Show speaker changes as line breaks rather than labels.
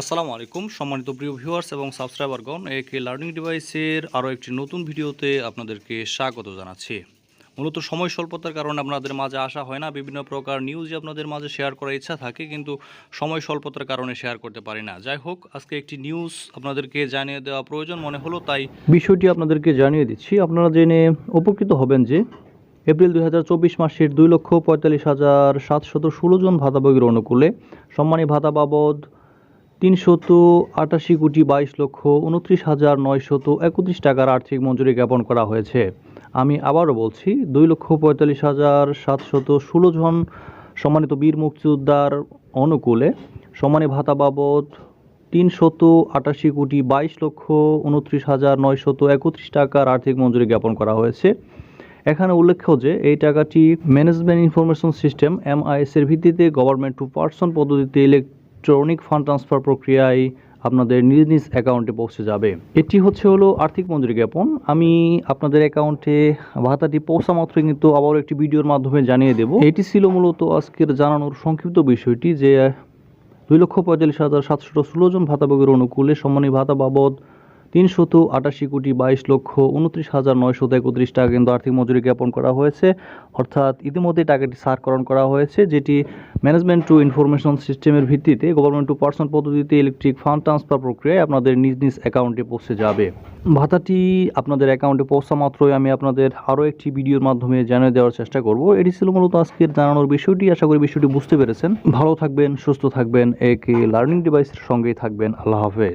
আসসালামু আলাইকুম, সম্মানিত প্রিয় ভিউয়ার্স এবং সাবস্ক্রাইবারগণ একে লার্নিং ডিভাইসের আরও একটি নতুন ভিডিওতে আপনাদেরকে স্বাগত জানাচ্ছি। মূলত সময় স্বল্পতার কারণে আপনাদের মাঝে আসা হয় না, বিভিন্ন প্রকার নিউজ আপনাদের মাঝে শেয়ার করার ইচ্ছা থাকে, কিন্তু সময় স্বল্পতার কারণে শেয়ার করতে পারি না। যাই হোক, আজকে একটি নিউজ আপনাদেরকে জানিয়ে দেওয়া প্রয়োজন মনে হলো, তাই বিষয়টি আপনাদেরকে জানিয়ে দিচ্ছি। আপনারা জেনে উপকৃত হবেন যে এপ্রিল দুই হাজার চব্বিশ মাসের দুই লক্ষ পঁয়তাল্লিশ হাজার সাতশত ষোলো জন ভাতাভোগীর অনুকূলে সম্মানী ভাতা বাবদ তিনশত আটাশি কোটি বাইশ লক্ষ উনত্রিশ হাজার নয়শত একত্রিশ টাকার আর্থিক মঞ্জুরি জ্ঞাপন করা হয়েছে। আমি আবারও বলছি, দুই লক্ষ পঁয়তাল্লিশ হাজার সাতশত ষোলো জন সম্মানিত বীর মুক্তিযোদ্ধার অনুকূলে সমানে ভাতা বাবদ তিনশত আটাশি কোটি বাইশ লক্ষ উনত্রিশ হাজার নয়শত একত্রিশ টাকার আর্থিক মঞ্জুরি জ্ঞাপন করা হয়েছে। এখানে উল্লেখ্য যে, এই টাকাটি ম্যানেজমেন্ট ইনফরমেশন সিস্টেম, এমআইএস এর ভিত্তিতে গভর্নমেন্ট টু পার্সন পদ্ধতিতে ইলেকট্রনিক ফান্ড ট্রান্সফার প্রক্রিয়ায় আপনাদের নিজ নিজ অ্যাকাউন্টে পৌঁছে যাবে। এটি হচ্ছে হলো আর্থিক মঞ্জুরি জ্ঞাপন। আমি আপনাদের অ্যাকাউন্টে ভাতাটি পৌঁছা মাত্র কিন্তু আবার একটি ভিডিওর মাধ্যমে জানিয়ে দেব। এটি ছিল মূলত আজকের জানানোর সংক্ষিপ্ত বিষয়টি যে দুই লক্ষ পঁয়তাল্লিশ হাজার সাতশো ষোলো জন ভাতাভোগীর অনুকূলে সম্মানী ভাতা বাবদ তিনশত আটাশি কোটি বাইশ লক্ষ উনত্রিশ হাজার নয়শত একত্রিশ টাকা কিন্তু আর্থিক মজুরি জ্ঞাপন করা হয়েছে। অর্থাৎ ইতিমধ্যে টাকাটি সারকরণ করা হয়েছে, যেটি ম্যানেজমেন্ট টু ইনফরমেশন সিস্টেমের ভিত্তিতে গভর্নমেন্ট টু পার্সন পদ্ধতিতে ইলেকট্রিক ফান্ড ট্রান্সফার প্রক্রিয়ায় আপনাদের নিজ নিজ অ্যাকাউন্টে পৌঁছে যাবে। ভাতাটি আপনাদের অ্যাকাউন্টে পৌঁছা মাত্রই আমি আপনাদের আরও একটি ভিডিওর মাধ্যমে জানিয়ে দেওয়ার চেষ্টা করব। এটি ছিল মূলত আজকের জানানোর বিষয়টি। আশা করি বিষয়টি বুঝতে পেরেছেন। ভালো থাকবেন, সুস্থ থাকবেন। একে লার্নিং ডিভাইসের সঙ্গেই থাকবেন। আল্লাহ হাফেজ।